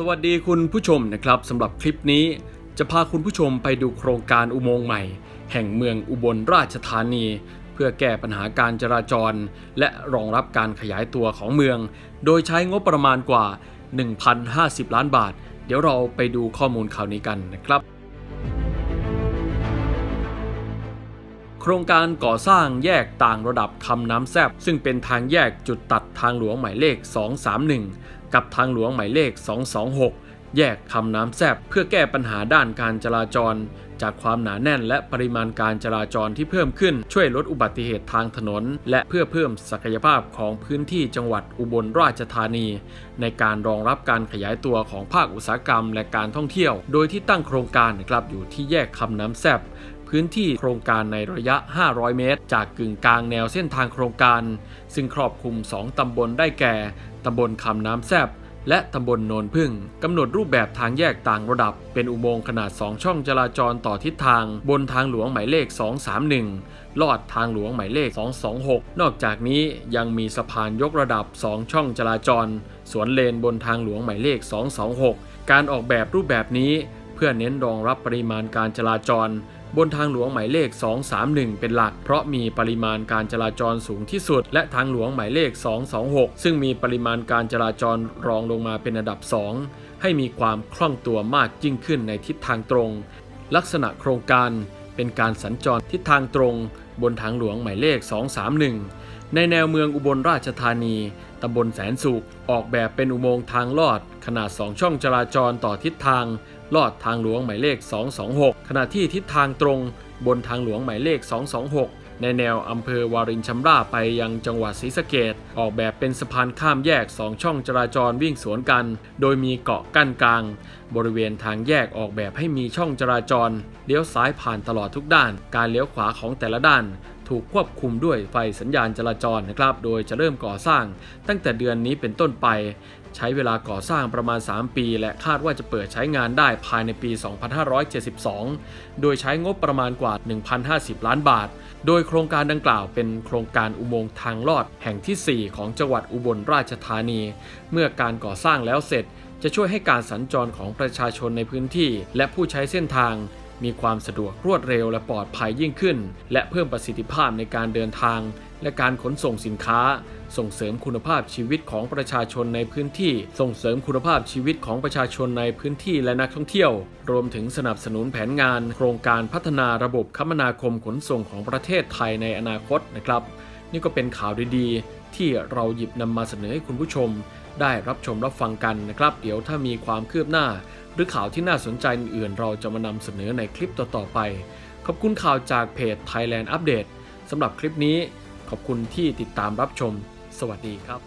สวัสดีคุณผู้ชมนะครับสำหรับคลิปนี้ จะพาคุณผู้ชมไปดูโครงการอุโมงค์ใหม่ แห่งเมืองอุบลราชธานี เพื่อแก้ปัญหาการจราจร และรองรับการขยายตัวของเมือง โดยใช้งบประมาณกว่า 1,050 ล้านบาท เดี๋ยวเราไปดูข้อมูลข่าวนี้กันนะครับ โครงการก่อสร้างแยกต่างระดับคำน้ำแซบซึ่งเป็นทางแยกจุดตัดทางหลวงหมายเลข 231 กับทางหลวงหมายเลข 226 แยกคำน้ำแซบเพื่อแก้ปัญหาด้านการจราจร จากความหนาแน่นและปริมาณการจราจรที่เพิ่มขึ้นช่วยลดอุบัติเหตุทางถนน และเพื่อเพิ่มศักยภาพของพื้นที่จังหวัดอุบลราชธานี ในการรองรับการขยายตัวของภาคอุตสาหกรรมและการท่องเที่ยว โดยที่ตั้งโครงการนะครับอยู่ที่แยกคำน้ำแซบ พื้นที่โครงการในระยะ 500 เมตร จากกึ่งกลางแนวเส้นทางโครงการ ซึ่งครอบคลุม 2 ตำบลได้แก่ ตำบลคำน้ำแซบและตำบลโนนพึ่งกำหนดรูปแบบทางแยกต่างระดับ เป็นอุโมงค์ขนาด 2 ช่องจราจรต่อทิศทาง บนทางหลวงหมายเลข 231 ลอดทางหลวงหมายเลข 226 นอกจากนี้ยังมีสะพานยกระดับ 2 ช่องจราจร สวนเลนบนทางหลวงหมายเลข 226 การออกแบบรูปแบบนี้ เพื่อเน้นรองรับปริมาณการจราจร บนทางหลวงหมายเลข 231 เป็นหลัก เพราะมีปริมาณการจราจรสูงที่สุด และทางหลวงหมายเลข 226 ซึ่งมีปริมาณการจราจรรองลงมาเป็นอันดับ 2 ให้มีความคล่องตัวมากยิ่งขึ้นในทิศทางตรง ลักษณะโครงการ เป็นการสัญจรทิศทางตรงบนทางหลวงหมายเลข 231 ในแนวเมืองอุบลราชธานี ตำบลแสนสุข ออกแบบเป็นอุโมงค์ทางลอด ขนาด 2 ช่องจราจรต่อทิศทาง ลอดทางหลวงหมายเลข 226 ขณะที่ทิศทางตรงบนทางหลวงหมายเลข 226 ในแนวอำเภอวารินชำราบไปยังจังหวัดศรีสะเกดออกแบบเป็นสะพานข้ามแยก 2 ช่องจราจรวิ่งสวนกัน โดยมีเกาะกั้นกลาง บริเวณทางแยกออกแบบให้มีช่องจราจร เลี้ยวซ้ายผ่านตลอดทุกด้าน การเลี้ยวขวาของแต่ละด้าน ถูกควบคุมด้วยไฟสัญญาณจราจรนะครับ โดยจะเริ่มก่อสร้างตั้งแต่เดือนนี้เป็นต้นไปใช้เวลาก่อสร้างประมาณ 3 ปี และคาดว่าจะเปิดใช้งานได้ภายในปี 2572 โดยใช้งบประมาณกว่า 1,050 ล้านบาท โดยโครงการดังกล่าวเป็นโครงการอุโมงค์ทางลอดแห่งที่ 4 ของจังหวัดอุบลราชธานี เมื่อการก่อสร้างแล้วเสร็จ จะช่วยให้การสัญจรของประชาชนในพื้นที่ และผู้ใช้เส้นทาง มีความสะดวกรวดเร็วและปลอดภัยยิ่งขึ้น และเพิ่มประสิทธิภาพในการเดินทาง และการขนส่งสินค้า ส่งเสริมคุณภาพชีวิตของประชาชนในพื้นที่ ส่งเสริมคุณภาพชีวิตของประชาชนในพื้นที่และนักท่องเที่ยว รวมถึงสนับสนุนแผนงาน โครงการพัฒนาระบบคมนาคมขนส่งของประเทศไทยในอนาคตนะครับ นี่ก็เป็นข่าวดีๆ ที่เราหยิบนำมาเสนอให้คุณผู้ชม ได้รับชมรับฟังกันนะครับ เดี๋ยวถ้ามีความคืบหน้า หรือข่าวที่น่าสนใจอื่นๆ เราจะมานำเสนอในคลิปต่อๆไป ขอบคุณข่าวจากเพจ Thailand Update สำหรับคลิปนี้ ขอบคุณที่ติดตามรับชม สวัสดีครับ